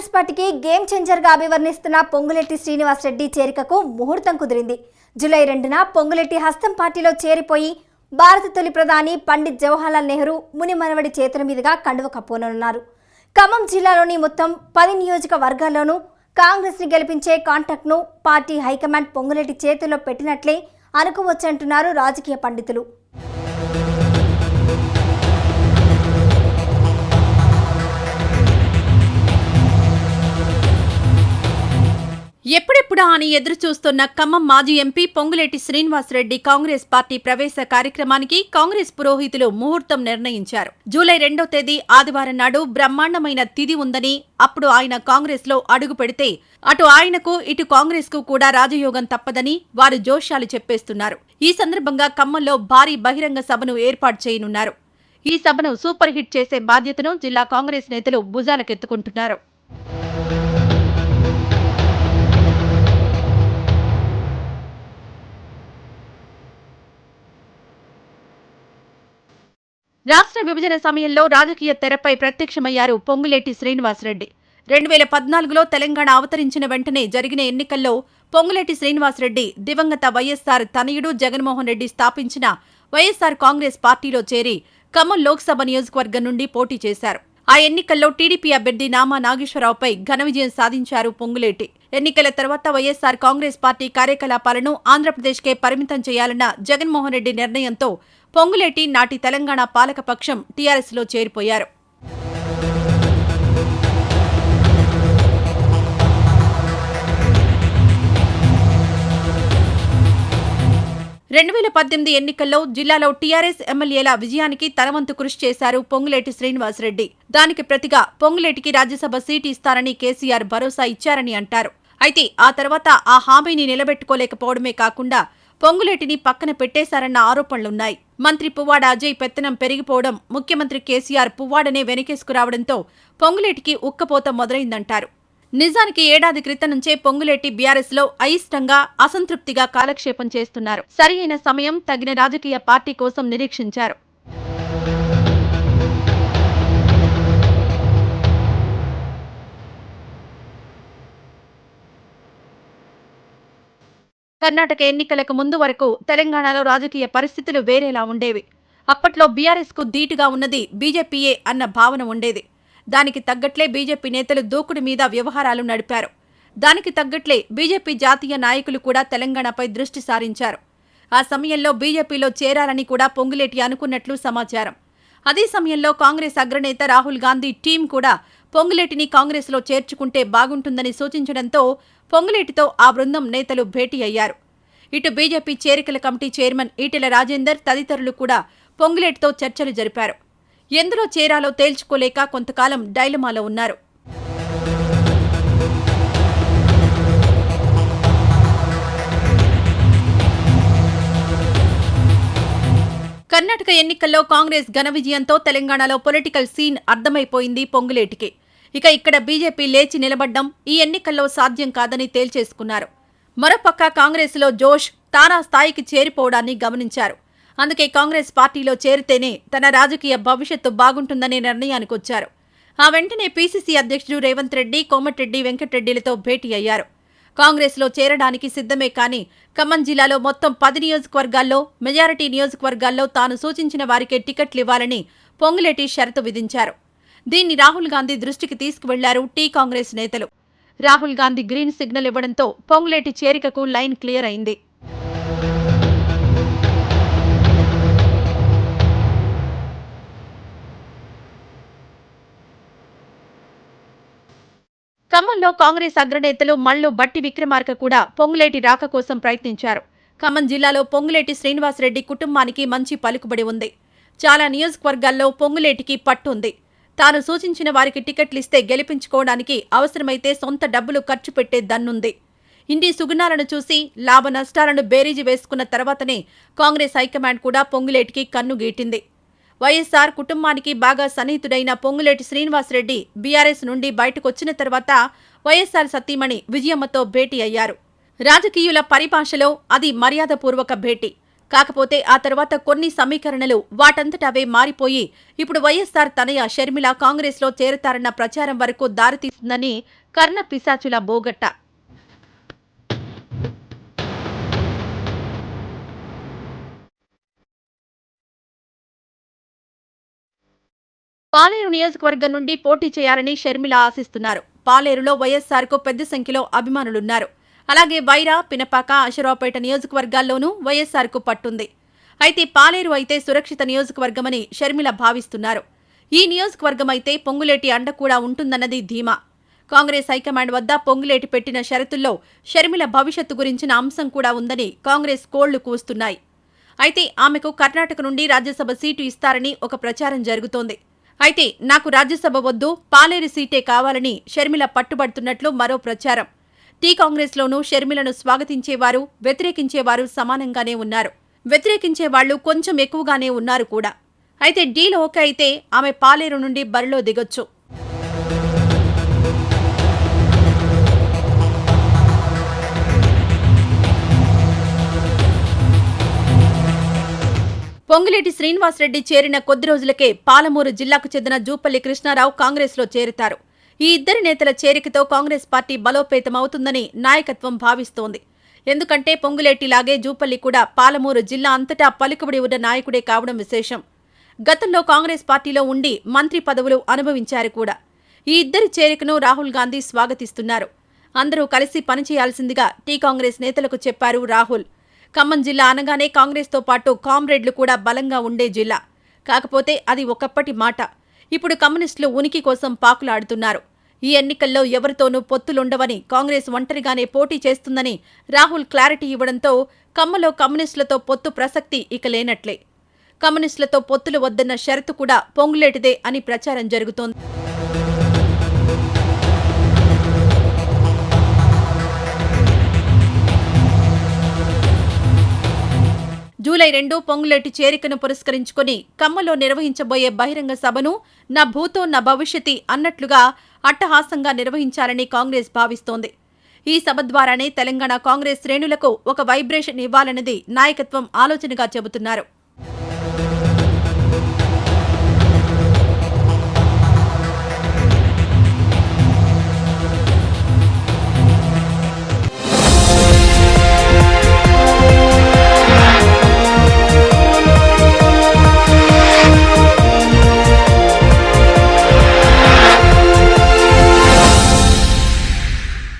కాంగ్రెస్ పార్టీకి గేమ్ చేంజర్గా అభివర్ణిస్తున్న పొంగులెట్టి శ్రీనివాసరెడ్డి చేరికకు ముహూర్తం కుదిరింది. జూలై రెండున పొంగులెట్టి హస్తం పార్టీలో చేరిపోయి భారత తొలి ప్రధాని పండిత్ జవహర్లాల్ నెహ్రూ ముని మనవడి చేతుల మీదుగా కండువ కప్పుకోనున్నారు. ఖమ్మం జిల్లాలోని మొత్తం పది నియోజకవర్గాల్లోనూ కాంగ్రెస్ని గెలిపించే కాంటాక్ట్ను పార్టీ హైకమాండ్ పొంగులెట్టి చేతుల్లో పెట్టినట్లే అనుకోవచ్చంటున్నారు రాజకీయ పండితులు. ఎప్పుడెప్పుడా అని ఎదురు చూస్తున్న ఖమ్మం మాజీ MP Ponguleti Srinivasa Reddy Congress party ప్రవేశ కార్యక్రమానికి కాంగ్రెస్ పురోహితులు ముహూర్తం నిర్ణయించారు. జూలై రెండో తేదీ ఆదివారం నాడు బ్రహ్మాండమైన తిథి ఉందని అప్పుడు ఆయన కాంగ్రెస్లో అడుగు పెడితే అటు ఆయనకు ఇటు కాంగ్రెస్కు కూడా రాజయోగం తప్పదని వారు జోష్యాలు చెప్పేస్తున్నారు. ఈ సందర్భంగా ఖమ్మంలో భారీ బహిరంగ సభను ఏర్పాటు చేయనున్నారు. ఈ సభను సూపర్ హిట్ చేసే బాధ్యతను జిల్లా కాంగ్రెస్ నేతలు భుజాలకెత్తుకుంటున్నారు. రాష్ట్ర విభజన సమయంలో రాజకీయ తెరపై ప్రత్యక్షమయ్యారు పొంగులేటి శ్రీనివాసరెడ్డి. రెండు వేల పద్నాలుగులో తెలంగాణ అవతరించిన వెంటనే జరిగిన ఎన్నికల్లో పొంగులేటి శ్రీనివాసరెడ్డి దివంగత వైఎస్సార్ తనయుడు జగన్మోహన్ రెడ్డి స్థాపించిన వైఎస్సార్ కాంగ్రెస్ పార్టీలో చేరి ఖమ్మం లోక్సభ నియోజకవర్గం నుండి పోటీ చేశారు. ఆ ఎన్నికల్లో టీడీపీ అభ్యర్థి నామా నాగేశ్వరరావుపై ఘన విజయం సాధించారు పొంగులేటి. ఎన్నికల తర్వాత వైఎస్సార్ కాంగ్రెస్ పార్టీ కార్యకలాపాలను ఆంధ్రప్రదేశ్కే పరిమితం చేయాలన్న జగన్మోహన్ రెడ్డి నిర్ణయంతో పొంగులేటి నాటి తెలంగాణ పాలకపక్షం టీఆర్ఎస్లో చేరిపోయారు. రెండు వేల పద్దెనిమిది ఎన్నికల్లో జిల్లాలో టీఆర్ఎస్ ఎమ్మెల్యేల విజయానికి తనవంతు కృషి చేశారు పొంగులేటి శ్రీనివాసరెడ్డి. దానికి ప్రతిగా పొంగులేటికి రాజ్యసభ సీటు ఇస్తారని కేసీఆర్ భరోసా ఇచ్చారని అంటారు. అయితే ఆ తర్వాత ఆ హామీని నిలబెట్టుకోలేకపోవడమే కాకుండా పొంగులేటిని పక్కన పెట్టేశారన్న ఆరోపణలున్నాయి. మంత్రి పువ్వాడ అజయ్ పెత్తనం పెరిగిపోవడం ముఖ్యమంత్రి కేసీఆర్ పువ్వాడనే వెనకేసుకురావడంతో పొంగులేటికి ఉక్కపోత మొదలైందంటారు. నిజానికి ఏడాది క్రితం నుంచే పొంగులేటి బీఆర్ఎస్లో అయిష్టంగా అసంతృప్తిగా కాలక్షేపం చేస్తున్నారు. సరి అయిన సమయం తగిన రాజకీయ పార్టీ కోసం నిరీక్షించారు. కర్ణాటక ఎన్నికలకు ముందు వరకు తెలంగాణలో రాజకీయ పరిస్థితులు వేరేలా ఉండేవి. అప్పట్లో బీఆర్ఎస్కు ధీటుగా ఉన్నది బీజేపీయే అన్న భావన ఉండేది. దానికి తగ్గట్లే బీజేపీ నేతలు దూకుడు మీద వ్యవహారాలు నడిపారు. దానికి తగ్గట్లే బీజేపీ జాతీయ నాయకులు కూడా తెలంగాణపై దృష్టి సారించారు. ఆ సమయంలో బీజేపీలో చేరాలని కూడా పొంగులేటి అనుకున్నట్లు సమాచారం. అదే సమయంలో కాంగ్రెస్ అగ్రనేత రాహుల్ గాంధీ టీం కూడా పొంగులేటిని కాంగ్రెస్లో చేర్చుకుంటే బాగుంటుందని సూచించడంతో పొంగులేటితో ఆ బృందం నేతలు భేటీ అయ్యారు. ఇటు బీజేపీ చేరికల కమిటీ చైర్మన్ ఈటెల రాజేందర్ తదితరులు కూడా పొంగులేటితో చర్చలు జరిపారు. ఎందులో చేరాలో తేల్చుకోలేక కొంతకాలం డైలమాలో ఉన్నారు. కర్ణాటక ఎన్నికల్లో కాంగ్రెస్ ఘన విజయంతో తెలంగాణలో పొలిటికల్ సీన్ అర్థమైపోయింది పొంగులేటికి. ఇక ఇక్కడ బీజేపీ లేచి నిలబడ్డం ఈ ఎన్నికల్లో సాధ్యం కాదని తేల్చేసుకున్నారు. మరోపక్క కాంగ్రెస్లో జోష్ తారా స్థాయికి చేరిపోవడాన్ని గమనించారు. అందుకే కాంగ్రెస్ పార్టీలో చేరితేనే తన రాజకీయ భవిష్యత్తు బాగుంటుందనే నిర్ణయానికి వచ్చారు. ఆ వెంటనే పీసీసీ అధ్యక్షుడు రేవంత్ రెడ్డి కోమటిరెడ్డి వెంకటరెడ్డిలతో భేటీ అయ్యారు. కాంగ్రెస్లో చేరడానికి సిద్ధమే కానీ ఖమ్మం జిల్లాలో మొత్తం పది నియోజకవర్గాల్లో మెజారిటీ నియోజకవర్గాల్లో తాను సూచించిన వారికే టికెట్లు ఇవ్వాలని పొంగులేటి షరతు విధించారు. దీన్ని రాహుల్ గాంధీ దృష్టికి తీసుకువెళ్ళారు టీ కాంగ్రెస్ నేతలు. రాహుల్ గాంధీ గ్రీన్ సిగ్నల్ ఇవ్వడంతో పొంగులేటి చేరికకు లైన్ క్లియర్ అయింది. ఖమ్మంలో కాంగ్రెస్ అగ్రనేతలు మల్లు బట్టి విక్రమార్క కూడా పొంగులేటి రాక కోసం ప్రయత్నించారు. ఖమ్మం జిల్లాలో పొంగులేటి శ్రీనివాసరెడ్డి కుటుంబానికి మంచి పలుకుబడి ఉంది. చాలా నియోజకవర్గాల్లో పొంగులేటికి పట్టుంది. తాను సూచించిన వారికి టికెట్లు ఇస్తే గెలిపించుకోవడానికి అవసరమైతే సొంత డబ్బులు ఖర్చు పెట్టే దన్నుంది. ఇంటి సుగుణాలను చూసి లాభ నష్టాలను బేరీజు వేసుకున్న తర్వాతనే కాంగ్రెస్ హైకమాండ్ కూడా పొంగులేటికి కన్ను గీటింది. వైఎస్సార్ కుటుంబానికి బాగా సన్నిహితుడైన పొంగులేటి శ్రీనివాసరెడ్డి బీఆర్ఎస్ నుండి బయటకొచ్చిన తర్వాత వైఎస్సార్ సతీమణి విజయమ్మతో భేటీ అయ్యారు. రాజకీయుల పరిభాషలో అది మర్యాదపూర్వక భేటీ. కాకపోతే ఆ తర్వాత కొన్ని సమీకరణలు వాటంతట అవే మారిపోయి ఇప్పుడు వైఎస్సార్ తనయ షర్మిల కాంగ్రెస్లో చేరతారన్న ప్రచారం వరకు దారితీస్తుందని కర్ణ పిశాచుల బోగట్ట. పాలేరు నియోజకవర్గం నుండి పోటీ చేయాలని షర్మిల ఆశిస్తున్నారు. పాలేరులో వైఎస్సార్కు పెద్ద సంఖ్యలో అభిమానులున్నారు. అలాగే వైరా పినపాక అశరావుపేట నియోజకవర్గాల్లోనూ వైఎస్సార్కు పట్టుంది. అయితే పాలేరు అయితే సురక్షిత నియోజకవర్గమని షర్మిల భావిస్తున్నారు. ఈ నియోజకవర్గం అయితే పొంగులేటి అండ కూడా ఉంటుందన్నది ధీమా. కాంగ్రెస్ హైకమాండ్ వద్ద పొంగులేటి పెట్టిన షరతుల్లో షర్మిల భవిష్యత్తు గురించిన అంశం కూడా ఉందని కాంగ్రెస్ కోళ్ళు కూస్తున్నాయి. అయితే ఆమెకు కర్ణాటక నుండి రాజ్యసభ సీటు ఇస్తారని ఒక ప్రచారం జరుగుతోంది. అయితే నాకు రాజ్యసభ వద్దు పాలేరు సీటే కావాలని షర్మిల పట్టుబడుతున్నట్లు మరో ప్రచారం. టీ కాంగ్రెస్లోనూ షర్మిలను స్వాగతించేవారు వ్యతిరేకించేవారు సమానంగానే ఉన్నారు. వ్యతిరేకించే వాళ్ళు కొంచెం ఎక్కువగానే ఉన్నారు కూడా. అయితే డీల్ ఓకే అయితే ఆమె పాలేరు నుండి బరిలో దిగొచ్చు. పొంగులేటి శ్రీనివాసరెడ్డి చేరిన కొద్ది రోజులకే పాలమూరు జిల్లాకు చెందిన జూపల్లి కృష్ణారావు కాంగ్రెస్లో చేరుతారు. ఈ ఇద్దరి నేతల చేరికతో కాంగ్రెస్ పార్టీ బలోపేతమవుతుందని నాయకత్వం భావిస్తోంది. ఎందుకంటే పొంగులేటిలాగే జూపల్లి కూడా పాలమూరు జిల్లా అంతటా పలుకుబడి ఉన్న నాయకుడే కావడం విశేషం. గతంలో కాంగ్రెస్ పార్టీలో ఉండి మంత్రి పదవులు అనుభవించారు కూడా. ఈ ఇద్దరి చేరికను రాహుల్ గాంధీ స్వాగతిస్తున్నారు. అందరూ కలిసి పనిచేయాల్సిందిగా టీ కాంగ్రెస్ నేతలకు చెప్పారు రాహుల్. ఖమ్మం జిల్లా అనగానే కాంగ్రెస్తో పాటు కామ్రేడ్లు కూడా బలంగా ఉండే జిల్లా. కాకపోతే అది ఒకప్పటి మాట. ఇప్పుడు కమ్యూనిస్టులు ఉనికి కోసం పాకులాడుతున్నారు. ఈ ఎన్నికల్లో ఎవరితోనూ పొత్తులుండవని కాంగ్రెస్ ఒంటరిగానే పోటీ చేస్తుందని రాహుల్ క్లారిటీ ఇవ్వడంతో కమ్మలో కమ్యూనిస్టులతో పొత్తు ప్రసక్తి ఇక లేనట్లే. కమ్యూనిస్టులతో పొత్తులు వద్దన్న షరతు కూడా పొంగులేటిదే అని ప్రచారం జరుగుతోంది. జూలై రెండు పొంగులేటి చేరికను పురస్కరించుకుని కమ్మలో నిర్వహించబోయే బహిరంగ సభను నా భూతో నా భవిష్యతి అన్నట్లుగా అట్టహాసంగా నిర్వహించాలని కాంగ్రెస్ భావిస్తోంది. ఈ సభ ద్వారానే తెలంగాణ కాంగ్రెస్ శ్రేణులకు ఒక వైబ్రేషన్ ఇవ్వాలన్నది నాయకత్వం ఆలోచనగా చెబుతున్నారు.